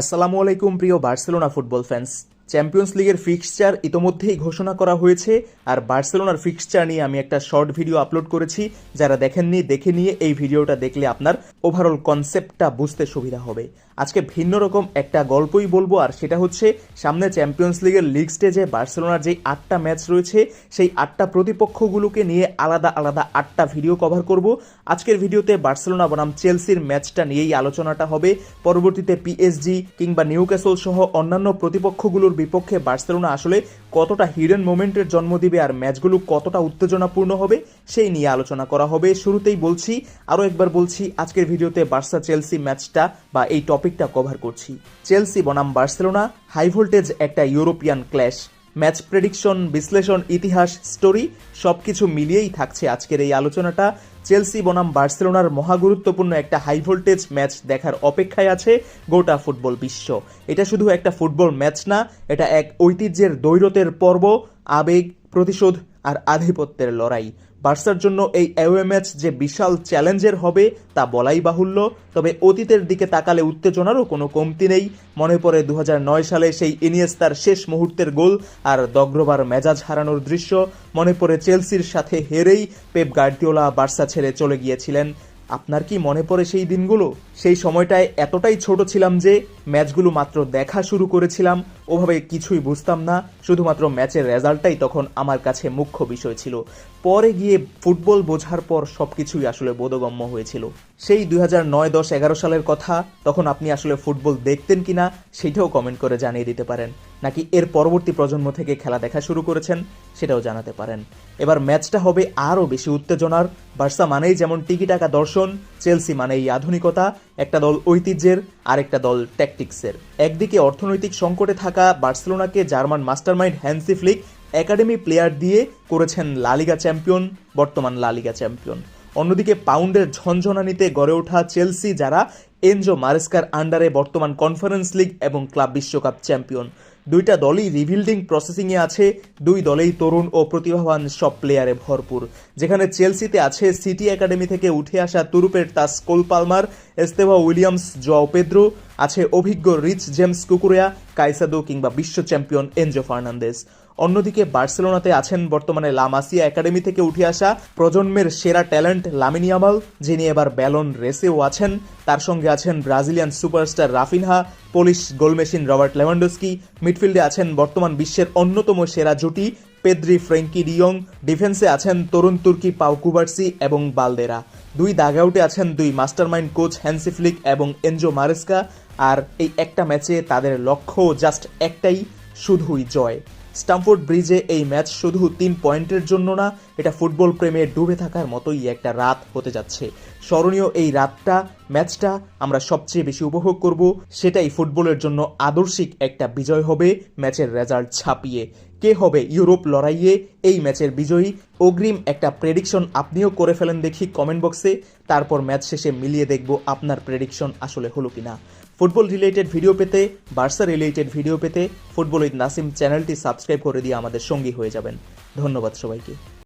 আসসালামু আলাইকুম প্রিয় বার্সেলোনা ফুটবল ফ্যান্স। চ্যাম্পিয়ন্স লিগের ফিক্সচার ইতোমধ্যেই ঘোষণা করা হয়েছে। আর বার্সেলোনার ফিক্সচার নিয়ে আমি একটা শর্ট ভিডিও আপলোড করেছি। যারা দেখেননি, দেখে নিয়ে এই ভিডিওটা দেখলে আপনার ওভারঅল কনসেপ্টটা বুঝতে সুবিধা হবে। আজকে ভিন্ন রকম একটা গল্পই বলব, আর সেটা হচ্ছে সামনে চ্যাম্পিয়ন্স লিগের লিগ স্টেজে বার্সেলোনার যে আটটা ম্যাচ রয়েছে, সেই আটটা প্রতিপক্ষগুলোকে নিয়ে আলাদা আলাদা আটটা ভিডিও কভার করব। আজকের ভিডিওতে বার্সেলোনা বনাম চেলসির ম্যাচটা নিয়েই আলোচনাটা হবে। পরবর্তীতে পিএসজি কিংবা নিউক্যাসল সহ অন্যান্য প্রতিপক্ষগুলোর বিপক্ষে বার্সেলোনা আসলে কতটা হিডেন মোমেন্টের জন্ম দিবে আর ম্যাচগুলো কতটা উত্তেজনাপূর্ণ হবে, সেই নিয়ে আলোচনা করা হবে। শুরুতেই বলছি, আরও একবার বলছি, আজকের ভিডিওতে বার্সা চেলসি ম্যাচটা বা এই টপিকটা কভার করছি। চেলসি বনাম বার্সেলোনা হাই ভোল্টেজ একটা ইউরোপিয়ান ক্ল্যাশ ম্যাচ প্রেডিকশন, বিশ্লেষণ, ইতিহাস, স্টোরি সবকিছু মিলিয়েই থাকছে আজকের এই আলোচনাটা। চেলসি, বনাম, বার্সেলোনার মহাগুরুত্বপূর্ণ একটা হাই ভোল্টেজ ম্যাচ দেখার অপেক্ষায় আছে গোটা ফুটবল বিশ্ব। এটা শুধু একটা ফুটবল ম্যাচ না, এটা এক ঐতিহ্যের দৈরতের পর্ব, আবেগ, প্রতিশোধ আর আধিপত্যের লড়াই। বার্সার জন্য এই অ্যাওয়ে ম্যাচ যে বিশাল চ্যালেঞ্জের হবে তা বলাই বাহুল্য। তবে অতীতের দিকে তাকালে উত্তেজনারও কোনো কমতি নেই। মনে পড়ে দু হাজার নয় সালে সেই ইনিয়েস তার শেষ মুহূর্তের গোল আর দগ্রবার মেজাজ হারানোর দৃশ্য। মনে পড়ে চেলসির সাথে হেরেই পেপ গার্ডিওলা বার্সা ছেড়ে চলে গিয়েছিলেন। আপনার কি মনে পড়ে সেই দিনগুলো? সেই সময়টায় এতটাই ছোট ছিলাম যে, ম্যাচগুলো মাত্র দেখা শুরু করেছিলাম। ওভাবে কিছুই বুঝতাম না। শুধুমাত্র ম্যাচের রেজাল্টটাই তখন আমার কাছে মুখ্য বিষয় ছিল। পরে গিয়ে ফুটবল বোঝার পর সবকিছুই আসলে বোধগম্য হয়েছিল। সেই দুই হাজার নয় দশ এগারো সালের কথা তখন আপনি আসলে ফুটবল দেখতেন কিনা সেটাও কমেন্ট করে জানিয়ে দিতে পারেন। নাকি এর পরবর্তী প্রজন্ম থেকে খেলা দেখা শুরু করেছেন, সেটাও জানাতে পারেন। এবার ম্যাচটা হবে আরও বেশি উত্তেজনার। বার্সা মানেই যেমন টিকি টাকা দর্শন, চেলসি মানেই আধুনিকতা, একটা দল ঐতিহ্যের, আরেকটা দল ট্যাকটিক্সের একদিকে অর্থনৈতিক সংকটে থাকা বার্সেলোনাকে German mastermind Hansi Flick academy player দিয়ে করেছেন লালিগা চ্যাম্পিয়ন, বর্তমান লালিগা চ্যাম্পিয়ন। অন্যদিকে পাউন্ডের ঝনঝনানিতে গড়ে ওঠা চেলসি যারা এনজো মারেস্কার আন্ডারে বর্তমান কনফারেন্স লিগ এবং ক্লাব বিশ্বকাপ চ্যাম্পিয়ন। দুইটা দলই রিভিল্ডিং প্রসেসিংয়ে আছে, দুই দলেই তরুণ ও প্রতিভাবান সব প্লেয়ারে ভরপুর। যেখানে চেলসিতে আছে সিটি একাডেমি থেকে উঠে আসা তুরুপের তাস Cole Palmer Estevao Williams, Joao Pedro, আছে অভিজ্ঞ রিচ জেমস কুকুরিয়া, কাইসাদো কিংবা বিশ্ব চ্যাম্পিয়ন এনজো ফার্নান্দেস অন্যদিকে বার্সেলোনাতে আছেন বর্তমানে লামাসিয়া একাডেমি থেকে উঠে আসা প্রজন্মের সেরা ট্যালেন্ট লামিনিয়ামাল যিনি এবার ব্যালন রেসেও আছেন। তার সঙ্গে আছেন Brazilian superstar Raphinha, Polish goal machine Robert Lewandowski. মিডফিল্ডে আছেন বর্তমান বিশ্বের অন্যতম সেরা জুটি পেদ্রি ফ্রেঙ্কি ডিয়ং ডিফেন্সে আছেন তরুণ তুর্কি পাউ কুবার্সি এবং বালদেরা। দুই দাগআউটে আছেন দুই মাস্টারমাইন্ড কোচ হ্যান্সিফ্লিক এবং এনজো মারেস্কা। আর এই একটা ম্যাচে তাদের লক্ষ্য জাস্ট একটাই, শুধুই জয়। স্টামফোর্ড ব্রিজে এই ম্যাচ শুধু তিন পয়েন্টের জন্য না, এটা ফুটবল প্রেমে ডুবে থাকার মতোই একটা রাত হতে যাচ্ছে। স্মরণীয় এই রাতটা, ম্যাচটা আমরা সবচেয়ে বেশি উপভোগ করব, সেটাই ফুটবলের জন্য আদর্শিক একটা বিজয় হবে, ম্যাচের রেজাল্ট ছাপিয়ে। কে হবে ইউরোপ লড়াইয়ে এই ম্যাচের বিজয়ী? অগ্রিম একটা প্রেডিকশন আপনিও করে ফেলেন দেখি কমেন্ট বক্সে। তারপর ম্যাচ শেষে মিলিয়ে দেখব আপনার প্রেডিকশন আসলে হলো কিনা। ফুটবল রিলেটেড ভিডিও পেতে, বার্সা রিলেটেড ভিডিও পেতে ফুটবল উইথ নাসিম চ্যানেলটি সাবস্ক্রাইব করে দিয়ে আমাদের সঙ্গী হয়ে যাবেন। ধন্যবাদ সবাইকে।